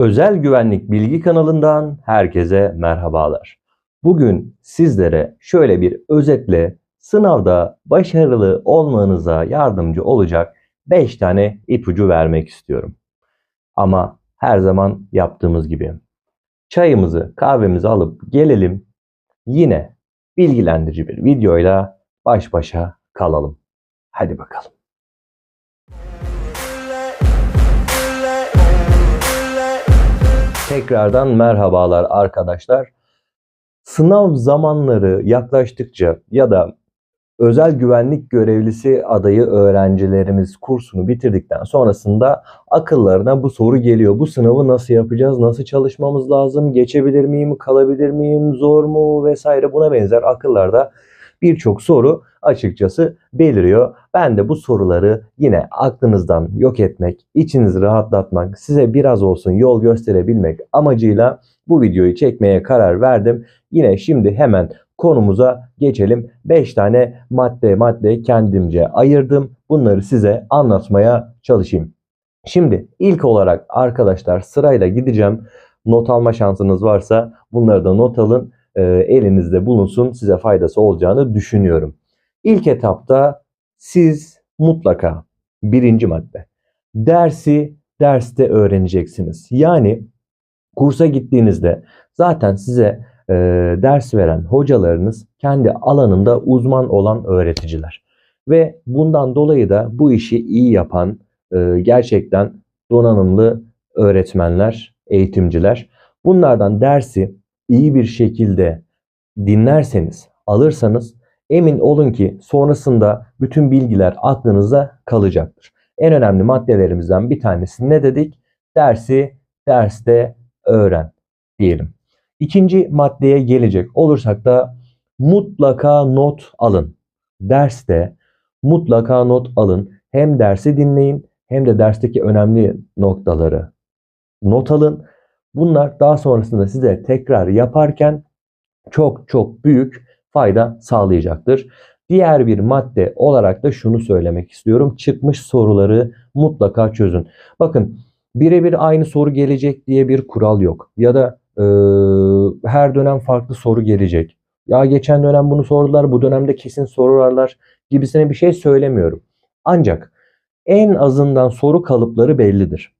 Özel Güvenlik Bilgi kanalından herkese merhabalar. Bugün sizlere şöyle bir özetle sınavda başarılı olmanıza yardımcı olacak 5 tane ipucu vermek istiyorum. Ama her zaman yaptığımız gibi çayımızı, kahvemizi alıp gelelim. Yine bilgilendirici bir videoyla baş başa kalalım. Hadi bakalım. Tekrardan merhabalar arkadaşlar. Sınav zamanları yaklaştıkça ya da özel güvenlik görevlisi adayı öğrencilerimiz kursunu bitirdikten sonrasında akıllarına bu soru geliyor. Bu sınavı nasıl yapacağız? Nasıl çalışmamız lazım? Geçebilir miyim? Kalabilir miyim? Zor mu? Vesaire buna benzer akıllarda birçok soru açıkçası beliriyor. Ben de bu soruları yine aklınızdan yok etmek, içinizi rahatlatmak, size biraz olsun yol gösterebilmek amacıyla bu videoyu çekmeye karar verdim. Yine şimdi hemen konumuza geçelim. 5 tane madde madde kendimce ayırdım. Bunları size anlatmaya çalışayım. Şimdi ilk olarak arkadaşlar sırayla gideceğim. Not alma şansınız varsa bunları da not alın. E, elinizde bulunsun. Size faydası olacağını düşünüyorum. İlk etapta siz mutlaka birinci madde dersi derste öğreneceksiniz. Yani kursa gittiğinizde zaten size e, ders veren hocalarınız kendi alanında uzman olan öğreticiler. Ve bundan dolayı da bu işi iyi yapan e, gerçekten donanımlı öğretmenler, eğitimciler. Bunlardan dersi iyi bir şekilde dinlerseniz, alırsanız emin olun ki sonrasında bütün bilgiler aklınızda kalacaktır. En önemli maddelerimizden bir tanesi ne dedik? Dersi derste öğren diyelim. İkinci maddeye gelecek olursak da mutlaka not alın. Derste mutlaka not alın. Hem dersi dinleyin hem de dersteki önemli noktaları not alın. Bunlar daha sonrasında size tekrar yaparken çok çok büyük fayda sağlayacaktır. Diğer bir madde olarak da şunu söylemek istiyorum. Çıkmış soruları mutlaka çözün. Bakın birebir aynı soru gelecek diye bir kural yok. Ya da e, her dönem farklı soru gelecek. Ya geçen dönem bunu sordular, bu dönemde kesin sorarlar gibisine bir şey söylemiyorum. Ancak en azından soru kalıpları bellidir.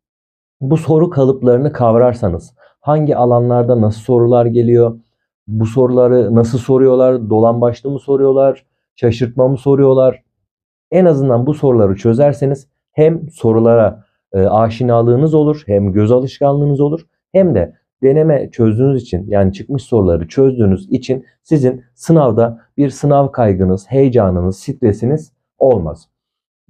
Bu soru kalıplarını kavrarsanız hangi alanlarda nasıl sorular geliyor, bu soruları nasıl soruyorlar, dolan başlı mı soruyorlar, şaşırtma mı soruyorlar? En azından bu soruları çözerseniz hem sorulara e, aşinalığınız olur, hem göz alışkanlığınız olur, hem de deneme çözdüğünüz için yani çıkmış soruları çözdüğünüz için sizin sınavda bir sınav kaygınız, heyecanınız, stresiniz olmaz.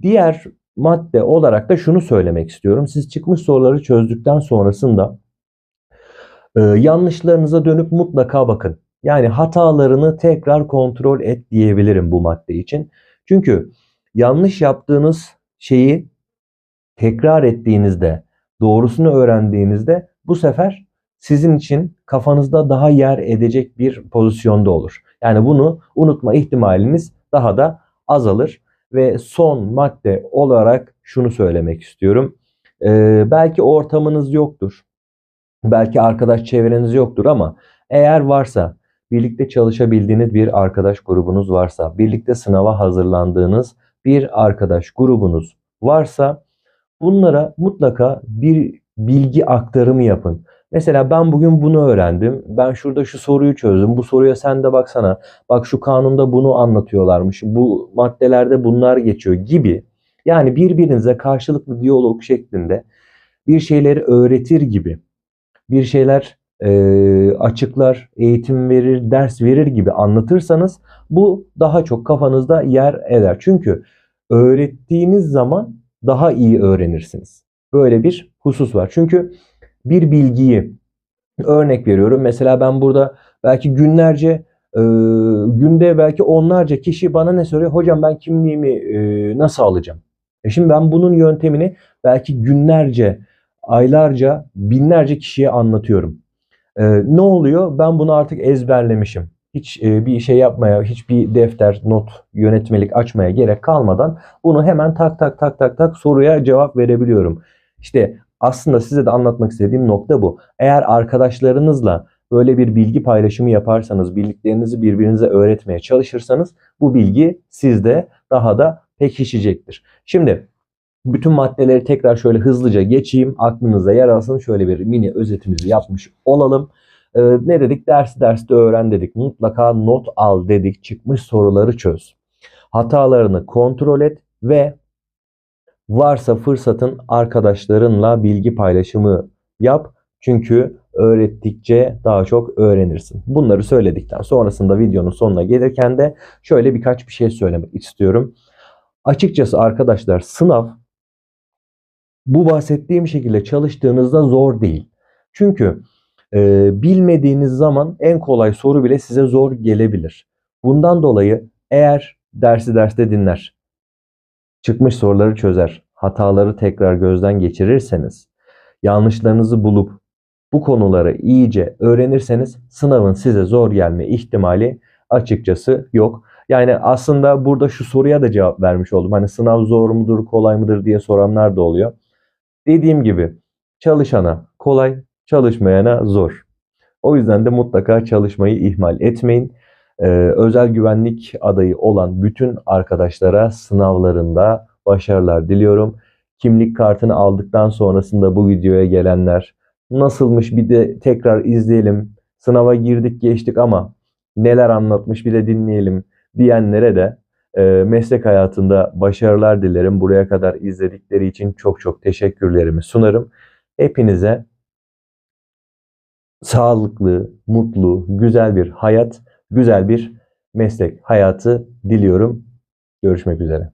Diğer madde olarak da şunu söylemek istiyorum. Siz çıkmış soruları çözdükten sonrasında e, yanlışlarınıza dönüp mutlaka bakın. Yani hatalarını tekrar kontrol et diyebilirim bu madde için. Çünkü yanlış yaptığınız şeyi tekrar ettiğinizde, doğrusunu öğrendiğinizde bu sefer sizin için kafanızda daha yer edecek bir pozisyonda olur. Yani bunu unutma ihtimaliniz daha da azalır. Ve son madde olarak şunu söylemek istiyorum. Ee, belki ortamınız yoktur. Belki arkadaş çevreniz yoktur ama eğer varsa birlikte çalışabildiğiniz bir arkadaş grubunuz varsa, birlikte sınava hazırlandığınız bir arkadaş grubunuz varsa bunlara mutlaka bir bilgi aktarımı yapın. Mesela ben bugün bunu öğrendim. Ben şurada şu soruyu çözdüm. Bu soruya sen de baksana. Bak şu kanunda bunu anlatıyorlarmış. Bu maddelerde bunlar geçiyor gibi. Yani birbirinize karşılıklı diyalog şeklinde bir şeyleri öğretir gibi bir şeyler e, açıklar, eğitim verir, ders verir gibi anlatırsanız bu daha çok kafanızda yer eder. Çünkü öğrettiğiniz zaman daha iyi öğrenirsiniz. Böyle bir husus var. Çünkü bir bilgiyi örnek veriyorum. Mesela ben burada belki günlerce e, günde belki onlarca kişi bana ne soruyor? Hocam ben kimliğimi e, nasıl alacağım? E şimdi ben bunun yöntemini belki günlerce aylarca, binlerce kişiye anlatıyorum. Ee, ne oluyor? Ben bunu artık ezberlemişim. Hiç e, bir şey yapmaya, hiçbir defter, not, yönetmelik açmaya gerek kalmadan bunu hemen tak tak tak tak tak soruya cevap verebiliyorum. İşte aslında size de anlatmak istediğim nokta bu. Eğer arkadaşlarınızla böyle bir bilgi paylaşımı yaparsanız, bildiklerinizi birbirinize öğretmeye çalışırsanız bu bilgi sizde daha da pekişecektir. Şimdi bütün maddeleri tekrar şöyle hızlıca geçeyim. Aklınıza yer alsın. Şöyle bir mini özetimizi yapmış olalım. Ee, ne dedik? Dersi derste öğren dedik. Mutlaka not al dedik. Çıkmış soruları çöz. Hatalarını kontrol et ve varsa fırsatın arkadaşlarınla bilgi paylaşımı yap. Çünkü öğrettikçe daha çok öğrenirsin. Bunları söyledikten sonrasında videonun sonuna gelirken de şöyle birkaç bir şey söylemek istiyorum. Açıkçası arkadaşlar sınav bu bahsettiğim şekilde çalıştığınızda zor değil. Çünkü e, bilmediğiniz zaman en kolay soru bile size zor gelebilir. Bundan dolayı eğer dersi derste dinler, çıkmış soruları çözer, hataları tekrar gözden geçirirseniz, yanlışlarınızı bulup bu konuları iyice öğrenirseniz sınavın size zor gelme ihtimali açıkçası yok. Yani aslında burada şu soruya da cevap vermiş oldum. Hani sınav zor mudur, kolay mıdır diye soranlar da oluyor. Dediğim gibi çalışana kolay, çalışmayana zor. O yüzden de mutlaka çalışmayı ihmal etmeyin. Ee, özel güvenlik adayı olan bütün arkadaşlara sınavlarında başarılar diliyorum. Kimlik kartını aldıktan sonrasında bu videoya gelenler nasılmış bir de tekrar izleyelim. Sınava girdik geçtik ama neler anlatmış bir de dinleyelim diyenlere de e, meslek hayatında başarılar dilerim. Buraya kadar izledikleri için çok çok teşekkürlerimi sunarım. Hepinize sağlıklı, mutlu, güzel bir hayat, güzel bir meslek hayatı diliyorum. Görüşmek üzere.